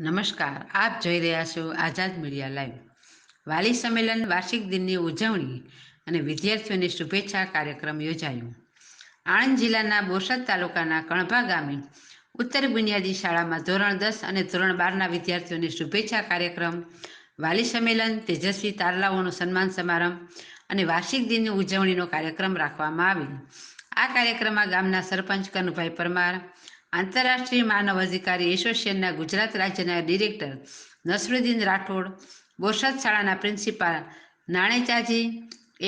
નમસ્કાર, આપ જોઈ રહ્યા છો આઝાદ મીડિયા લાઈવ. વાલી સંમેલન વાર્ષિક દિનની ઉજવણી અને વિદ્યાર્થીઓની શુભેચ્છા કાર્યક્રમ યોજાયો. આણંદ જિલ્લાના બોરસદ તાલુકાના કણભા ગામે ઉત્તર બુનિયાદી શાળામાં ધોરણ દસ અને ધોરણ બારના વિદ્યાર્થીઓની શુભેચ્છા કાર્યક્રમ, વાલી સંમેલન, તેજસ્વી તારલાઓનો સન્માન સમારંભ અને વાર્ષિક દિનની ઉજવણીનો કાર્યક્રમ રાખવામાં આવ્યો આ કાર્યક્રમમાં ગામના સરપંચ કનુભાઈ પરમાર આંતરરાષ્ટ્રીય માનવ અધિકારી એસોસિએશનના ગુજરાત રાજ્યના ડિરેક્ટર નસરુદ્દીન રાઠોડ, બોરસદ શાળાના પ્રિન્સિપાલ નાણેચાજી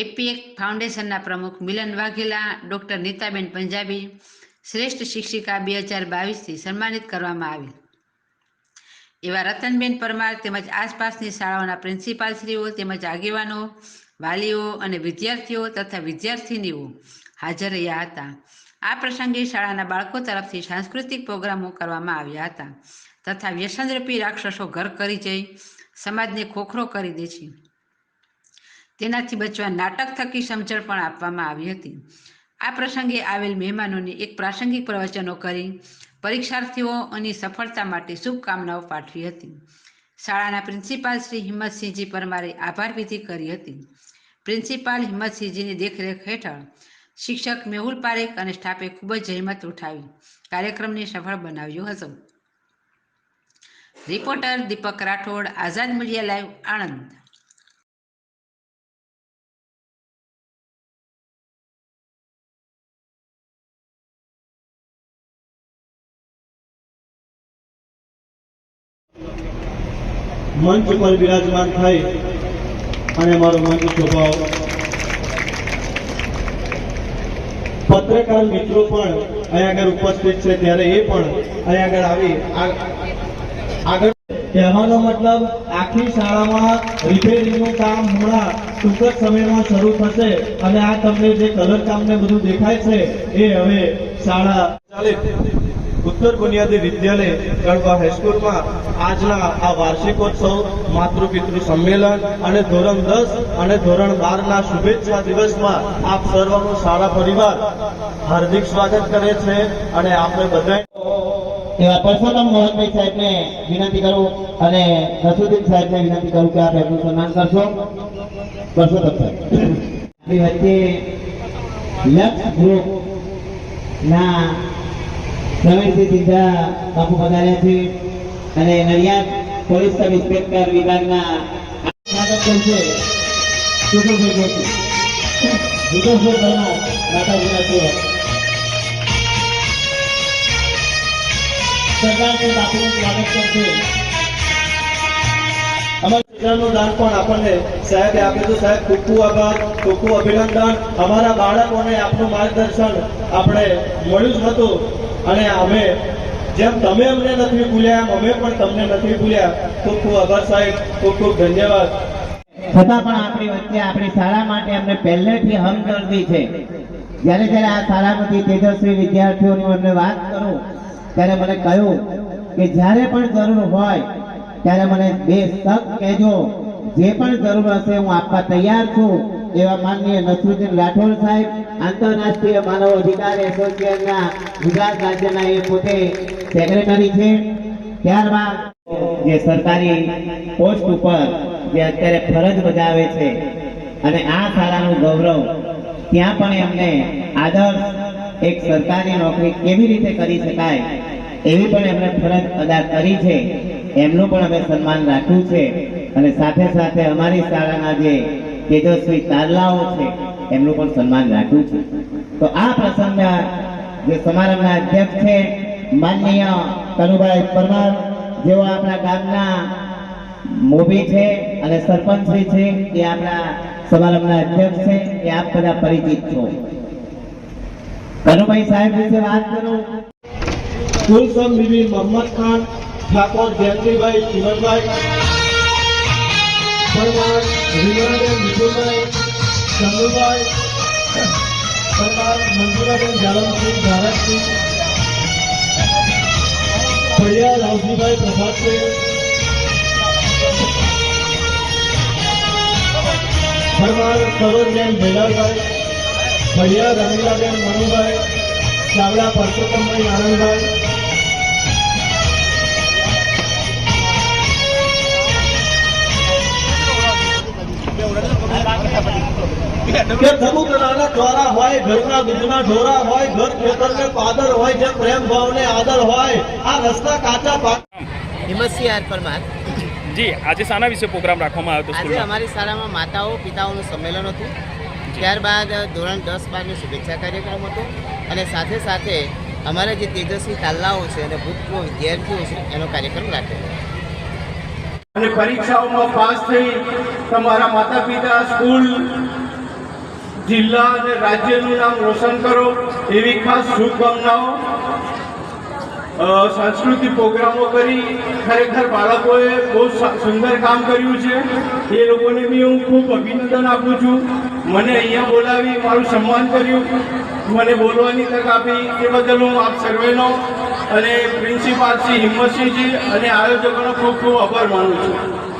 એપીએક ફાઉન્ડેશનના પ્રમુખ મિલન વાઘેલા, ડૉક્ટર નીતાબેન પંજાબી, શ્રેષ્ઠ શિક્ષિકા બે હજાર બાવીસથી સન્માનિત કરવામાં આવી. એવા રતનબેન પરમાર તેમજ આસપાસની શાળાઓના પ્રિન્સિપાલશ્રીઓ તેમજ આગેવાનો, વાલીઓ અને વિદ્યાર્થીઓ તથા વિદ્યાર્થિનીઓ હાજર રહ્યા હતા. આ પ્રસંગે શાળાના બાળકો તરફથી સાંસ્કૃતિક પ્રોગ્રામો કરવામાં આવ્યા હતા તથા વ્યસનરૂપી રાક્ષસો ઘર કરી જઈ સમાજને ખોખરો કરી દે છે. તેનાથી બચવા નાટક થકી સમજણ પણ આપવામાં આવી હતી. આ પ્રસંગે આવેલ મહેમાનોને એક પ્રાસંગિક પ્રવચનો કરી પરીક્ષાર્થીઓની સફળતા માટે શુભકામનાઓ પાઠવી હતી. શાળાના પ્રિન્સિપાલ શ્રી હિંમતસિંહજી પરમારે આભાર વિધિ કરી હતી. પ્રિન્સિપાલ હિંમતસિંહજીની દેખરેખ હેઠળ શિક્ષક મેહુલ પારેખ અને સ્ટાફે ખૂબ જ જહેમત ઉઠાવી. કાર્યક્રમને સફળ બનાવ્યો હતો. Reporter Deepak Rathod, Azad media live, Anand. મંચ પર બિરાજમાન થાય અને મારો મંચ શોભાવ પત્રકાર મિત્રો પણ અહીંયા આગળ ઉપસ્થિત છે, ત્યારે એ પણ અહીંયા આગળ આવી આગળ કહેવાનો મતલબ, આખી શાળામાં રિપેરિંગનું કામ હમણાં ટૂંક જ સમયમાં શરૂ થશે અને આ તમને જે કલર કામ ને બધું દેખાય છે, એ હવે શાળા ચાલે ઉત્તર બુનિયાદી વિદ્યાલય ગણવા હાઈસ્કૂલમાં આજના આ વાર્ષિકોત્સવ માતૃપિતૃ સંમેલન અને ધોરણ દસ અને ધોરણ બાર ના શુભેચ્છા દિવસમાં આપ સર્વનો સારા પરિવાર હાર્દિક સ્વાગત કરે છે અને આપણે બધા એવા પરસોત્તમ મોહનભાઈ સાહેબને વિનંતી કરું અને સાહેબ સાહેબને વિનંતી કરું કે આપ એમનું સન્માન કરશો. પરસોત્તમ સાહેબ. આપણી વચ્ચે લક્ષ ગ્રુપ ના પ્રવીણસિંહ સિંધા બાપુ પધાર્યા છે અને નડિયાદ પોલીસ સબ ઇન્સ્પેક્ટર વિભાગના સ્વાગત કરશે સુખભાઈ જોશી સાહેબે ખૂબ ખૂબ આભાર અભિનંદન. અમારા બાળકોને આપનું માર્ગદર્શન આપણે મળ્યું જ હતું. અને અમે જેમ તમે અમને નથી ભૂલ્યા અમે પણ તમને નથી ભૂલ્યા. ખૂબ ખૂબ આભાર સાહેબ. ખૂબ ખૂબ ધન્યવાદ. છતાં પણ આપણી વચ્ચે આપણી શાળા માટે અમને પહેલેથી હમદર્દી છે. જ્યારે જ્યારે આ શાળામાંથી તેજસ્વી વિદ્યાર્થીઓની અમને વાત કરું, ત્યારે મને કહ્યું કે જ્યારે પણ જરૂર હોય, ત્યારે મને બે તક કહેજો. જે પણ જરૂર હશે હું આપવા તૈયાર છું. એવા માનનીય નસરુદ્દીન રાઠોડ સાહેબ, આંતરરાષ્ટ્રીય માનવ અધિકાર એસોસિએશનના ગુજરાત રાજ્યના એ પોતે સેક્રેટરી છે. ત્યારબાદ જે સરકારી પોસ્ટ ઉપર જે અત્યારે ફરજ બજાવે છે અને આ શાળાનું ગૌરવ, ત્યાં પણ એમને આદર્શ એક સરકારી નોકરી કેવી રીતે કરી શકાય એવી પણ એમણે ફરજ અદા કરી છે. એમનું પણ અમે સન્માન રાખ્યું છે અને સાથે સાથે અમારી શાળાના જે તેજસ્વી તારલાઓ છે, એમનું પણ સન્માન રાખ્યું છે. તો આ પ્રસંગના જે સમારંભના અધ્યક્ષ છે, માનનીય કનુભાઈ પરમાર, જેઓ આપણા ગામના મોભી છે અને સરપંચશ્રી છે, એ આપણા સમારંભના અધ્યક્ષ છે, એ આપ બધા પરિચિત છો. કનુભાઈ સાહેબ વિશે વાત કરું. કુલસમ બીબી મોહમ્મદ ખાન, ઠાકોર જયંતિભાઈ ચિમનભાઈ પરમાર વિપુલભાઈ ચંદુભાઈ પરમાર મંજુરાબેન જાલમસિંહ ભારતસિંહ ભૈલાભાઈ ભૈયા રમીલાબેન મનુભાઈ ચાવડા પરસોત્તમભાઈ આનંદભાઈ ઘરના દૂધના ઢોરા હોય ઘર ખેતરને પાદર હોય જે પ્રેમ ભાવને આદર હોય આ રસ્તા કાચા પાકા હિંમતસિંહ આર પરમાર. જી આજે શાના વિશે પ્રોગ્રામ રાખવામાં આવ્યો આજે અમારી શાળામાં માતાઓ પિતાઓનું સંમેલન હતું. ત્યારબાદ ધોરણ દસ બારનો શુભેચ્છા કાર્યક્રમ હતો. અને સાથે સાથે અમારા જે તેજસ્વી તાલ્લાઓ છે અને ભૂતપૂર્વ વિદ્યાર્થીઓ છે એનો કાર્યક્રમ રાખેલો. અને પરીક્ષાઓમાં પાસ થઈ તમારા માતા પિતા સ્કૂલ જિલ્લા અને રાજ્યનું નામ રોશન કરો એવી ખાસ શુભકામનાઓ. સાંસ્કૃતિક પ્રોગ્રામો કરી ખરેખર બાળકોએ બહુ સુંદર કામ કર્યું છે. એ લોકોને બી હું ખૂબ અભિનંદન આપું છું. મને અહીંયા બોલાવી મારું સન્માન કર્યું. મને બોલવાની તક આપી એ બદલ હું આપ સર્વેનો અને પ્રિન્સિપાલ શ્રી હિંમતસિંહજી અને આયોજકોનો ખૂબ ખૂબ આભાર માનું છું.